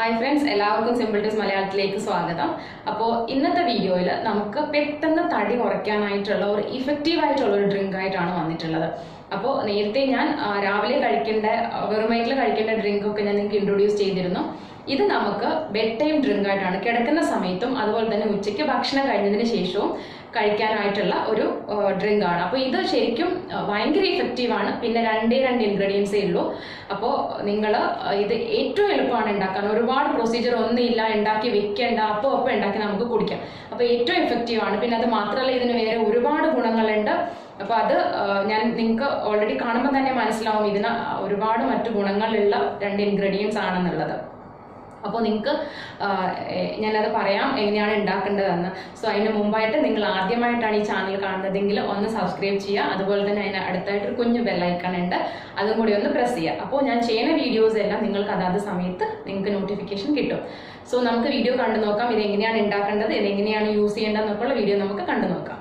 Hi friends എല്ലാവർക്കും simple tips മലയാളത്തിലേക്ക് സ്വാഗതം. അപ്പോൾ ഇന്നത്തെ വീഡിയോയിൽ നമുക്ക് പെട്ടെന്ന് തടി കുറയ്ക്കാനായിട്ടുള്ള ഒരു ഇഫക്റ്റീവ് ആയിട്ടുള്ള ഒരു ഡ്രിങ്ക് ആയിട്ടാണ് വന്നിട്ടുള്ളത്. അപ്പോൾ നേരത്തെ ഞാൻ രാവിലെ കഴിക്കേണ്ട വെറുമൈറ്റിൽ കഴിക്കേണ്ട ഡ്രിങ്ക് ഒക്കെ ഞാൻ നിങ്ങൾക്ക് ഇൻട്രൊഡ്യൂസ് ചെയ്തിരുന്നു. ഇത് നമുക്ക് ബെഡ് ടൈം ഡ്രിങ്ക് ആയിട്ടാണ്. കിടക്കുന്ന സമയത്തും അതുപോലെ തന്നെ ഉച്ചയ്ക്ക് ഭക്ഷണം കഴിഞ്ഞതിന് ശേഷവും കഴിക്കാനായിട്ടുള്ള ഒരു ഡ്രിങ്ക് ആണ്. അപ്പോൾ ഇത് ശരിക്കും ഭയങ്കര ഇഫക്റ്റീവ് ആണ്. പിന്നെ രണ്ടേ രണ്ട് ഇൻഗ്രീഡിയൻസേ ഉള്ളൂ. അപ്പോൾ നിങ്ങൾ ഇത് ഏറ്റവും എളുപ്പമാണ് ഉണ്ടാക്കാൻ. ഒരുപാട് പ്രൊസീജിയർ ഒന്നുമില്ല. ഉണ്ടാക്കി വെക്കേണ്ട. അപ്പോൾ അപ്പോൾ ഉണ്ടാക്കി നമുക്ക് കുടിക്കാം. അപ്പോൾ ഏറ്റവും ഇഫക്റ്റീവ് ആണ്. പിന്നെ അത് മാത്രമല്ല ഇതിന് വേറെ ഒരുപാട് ഗുണങ്ങളുണ്ട്. അപ്പോൾ അത് ഞാൻ നിങ്ങൾക്ക് ഓൾറെഡി കാണുമ്പോൾ തന്നെ മനസ്സിലാവും. ഇതിന് ഒരുപാട് മറ്റു ഗുണങ്ങളുള്ള രണ്ട് ഇൻഗ്രീഡിയൻസ് ആണെന്നുള്ളത്. അപ്പോൾ നിങ്ങൾക്ക് ഞാനത് പറയാം എങ്ങനെയാണ് ഉണ്ടാക്കേണ്ടതെന്ന് സോ അതിന് മുമ്പായിട്ട് നിങ്ങൾ ആദ്യമായിട്ടാണ് ഈ ചാനൽ കാണുന്നതെങ്കിൽ ഒന്ന് സബ്സ്ക്രൈബ് ചെയ്യുക. അതുപോലെ തന്നെ അതിന് അടുത്തായിട്ട് ഒരു കുഞ്ഞു ബെല്ലൈക്കൺ ഉണ്ട്. അതും കൂടി ഒന്ന് പ്രസ് ചെയ്യുക. അപ്പോൾ ഞാൻ ചെയ്യുന്ന വീഡിയോസ് എല്ലാം നിങ്ങൾക്ക് അതാത് സമയത്ത് നിങ്ങൾക്ക് നോട്ടിഫിക്കേഷൻ കിട്ടും. സോ നമുക്ക് വീഡിയോ കണ്ടു നോക്കാം. ഇത് എങ്ങനെയാണ് ഉണ്ടാക്കേണ്ടത് ഇത് എങ്ങനെയാണ് യൂസ് ചെയ്യേണ്ടതെന്നൊക്കെയുള്ള വീഡിയോ നമുക്ക് കണ്ടു നോക്കാം.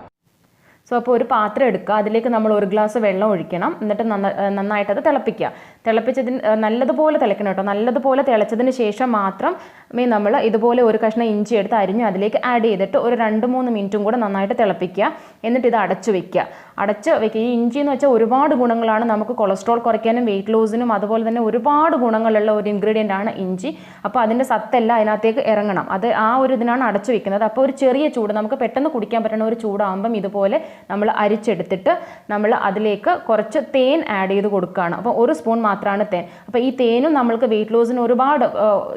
സോ അപ്പോൾ ഒരു പാത്രം എടുക്കുക. അതിലേക്ക് നമ്മൾ ഒരു ഗ്ലാസ് വെള്ളം ഒഴിക്കണം. എന്നിട്ട് നന്ന നന്നായിട്ടത് തിളപ്പിക്കുക. തിളപ്പിച്ചതിന് നല്ലതുപോലെ തിളയ്ക്കണം കേട്ടോ. നല്ലതുപോലെ തിളച്ചതിന് ശേഷം മാത്രം മേ നമ്മൾ ഇതുപോലെ ഒരു കഷ്ണം ഇഞ്ചി എടുത്ത് അരിഞ്ഞ് അതിലേക്ക് ആഡ് ചെയ്തിട്ട് ഒരു രണ്ട് മൂന്ന് മിനിറ്റും കൂടെ നന്നായിട്ട് തിളപ്പിക്കുക. എന്നിട്ട് ഇത് അടച്ചു വെക്കുക. അടച്ച് വെക്കുക. ഈ ഇഞ്ചി എന്ന് വെച്ചാൽ ഒരുപാട് ഗുണങ്ങളാണ്. നമുക്ക് കൊളസ്ട്രോൾ കുറയ്ക്കാനും വെയിറ്റ് ലോസിനും അതുപോലെ തന്നെ ഒരുപാട് ഗുണങ്ങളുള്ള ഒരു ഇൻഗ്രീഡിയന്റ് ആണ് ഇഞ്ചി. അപ്പോൾ അതിന്റെ സത്തെല്ലാം അതിനകത്തേക്ക് ഇറങ്ങണം. അത് ആ ഒരു ഇതിനാണ് അടച്ചു വെക്കുന്നത്. അപ്പോൾ ഒരു ചെറിയ ചൂട് നമുക്ക് പെട്ടെന്ന് കുടിക്കാൻ പറ്റുന്ന ഒരു ചൂടാകുമ്പം ഇതുപോലെ നമ്മൾ അരിച്ചെടുത്തിട്ട് നമ്മൾ അതിലേക്ക് കുറച്ച് തേൻ ആഡ് ചെയ്ത് കൊടുക്കുകയാണ്. അപ്പോൾ ഒരു സ്പൂൺ മാത്രമാണ് തേൻ. അപ്പോൾ ഈ തേനും നമ്മൾക്ക് വെയിറ്റ് ലോസിന് ഒരുപാട്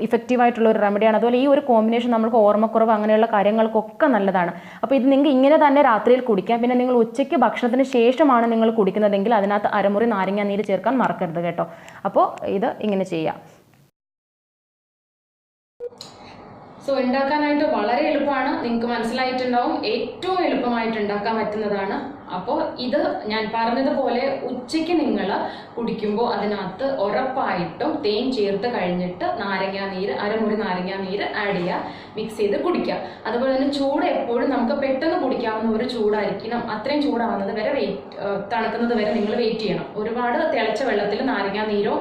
ഇഫക്റ്റീവ് ആയിട്ടുള്ള ഒരു റെമഡിയാണ് അതുപോലെ ഈ ഒരു കോമ്പിനേഷൻ നമുക്ക് ഓർമ്മക്കുറവ് അങ്ങനെയുള്ള കാര്യങ്ങൾക്കൊക്കെ നല്ലതാണ്. അപ്പോൾ ഇത് നിങ്ങൾക്ക് ഇങ്ങനെ തന്നെ രാത്രിയിൽ കുടിക്കാം. പിന്നെ നിങ്ങൾ ഉച്ചയ്ക്ക് ഭക്ഷണത്തിന് ശേഷമാണ് നിങ്ങൾ കുടിക്കുന്നതെങ്കിൽ അതിനകത്ത് അരമുറി നാരങ്ങ നീര് ചേർക്കാൻ മറക്കരുത് കേട്ടോ. അപ്പോൾ ഇത് ഇങ്ങനെ ചെയ്യാം. സോ ഉണ്ടാക്കാനായിട്ട് വളരെ എളുപ്പമാണ്. നിങ്ങൾക്ക് മനസ്സിലായിട്ടുണ്ടാവും. ഏറ്റവും എളുപ്പമായിട്ട് ഉണ്ടാക്കാൻ പറ്റുന്നതാണ് അപ്പോൾ ഇത് ഞാൻ പറഞ്ഞതുപോലെ ഉച്ചയ്ക്ക് നിങ്ങൾ കുടിക്കുമ്പോൾ അതിനകത്ത് ഉറപ്പായിട്ടും തേൻ ചേർത്ത് കഴിഞ്ഞിട്ട് നാരങ്ങാ നീര് അരമുറി നാരങ്ങാ നീര് ആഡ് ചെയ്യുക മിക്സ് ചെയ്ത് കുടിക്കുക അതുപോലെ തന്നെ ചൂട് എപ്പോഴും നമുക്ക് പെട്ടെന്ന് കുടിക്കാവുന്ന ഒരു ചൂടായിരിക്കണം. അത്രയും ചൂടാവുന്നത് വരെ വെയിറ്റ് തണുക്കുന്നത് വരെ നിങ്ങൾ വെയിറ്റ് ചെയ്യണം. ഒരുപാട് തിളച്ച വെള്ളത്തിൽ നാരങ്ങാ നീരോ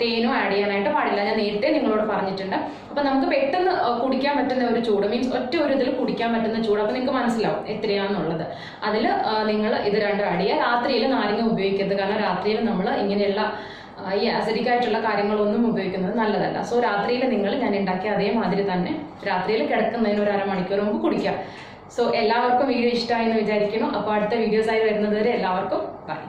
തേനോ ആഡ് ചെയ്യാനായിട്ട് പാടില്ല. ഞാൻ നേരത്തെ നിങ്ങളോട് പറഞ്ഞിട്ടുണ്ട്. അപ്പം നമുക്ക് പെട്ടെന്ന് കുടിക്കാൻ പറ്റുന്ന ഒരു ചൂട് മീൻസ് ഒറ്റ ഒരു ഇതിൽ കുടിക്കാൻ പറ്റുന്ന ചൂട് അപ്പം നിങ്ങൾക്ക് മനസ്സിലാവും എത്രയാണെന്നുള്ളത് അതിൽ നിങ്ങൾ ഇത് രണ്ടും ആഡ് ചെയ്യുക. രാത്രിയിൽ നാരങ്ങ ഉപയോഗിക്കരുത്. കാരണം രാത്രിയിൽ നമ്മൾ ഇങ്ങനെയുള്ള ഈ ആസിഡിക് ആയിട്ടുള്ള കാര്യങ്ങളൊന്നും ഉപയോഗിക്കുന്നത് നല്ലതല്ല. സോ രാത്രിയിൽ നിങ്ങൾ ഞാൻ ഉണ്ടാക്കിയ അതേമാതിരി തന്നെ രാത്രിയിൽ കിടക്കുന്നതിന് ഒരു അരമണിക്കൂർ മുമ്പ് കുടിക്കുക. സോ എല്ലാവർക്കും വീഡിയോ ഇഷ്ടമായി എന്ന് വിചാരിക്കുന്നു. അപ്പോൾ അടുത്ത വീഡിയോസായി വരുന്നത് വരെ എല്ലാവർക്കും ബൈ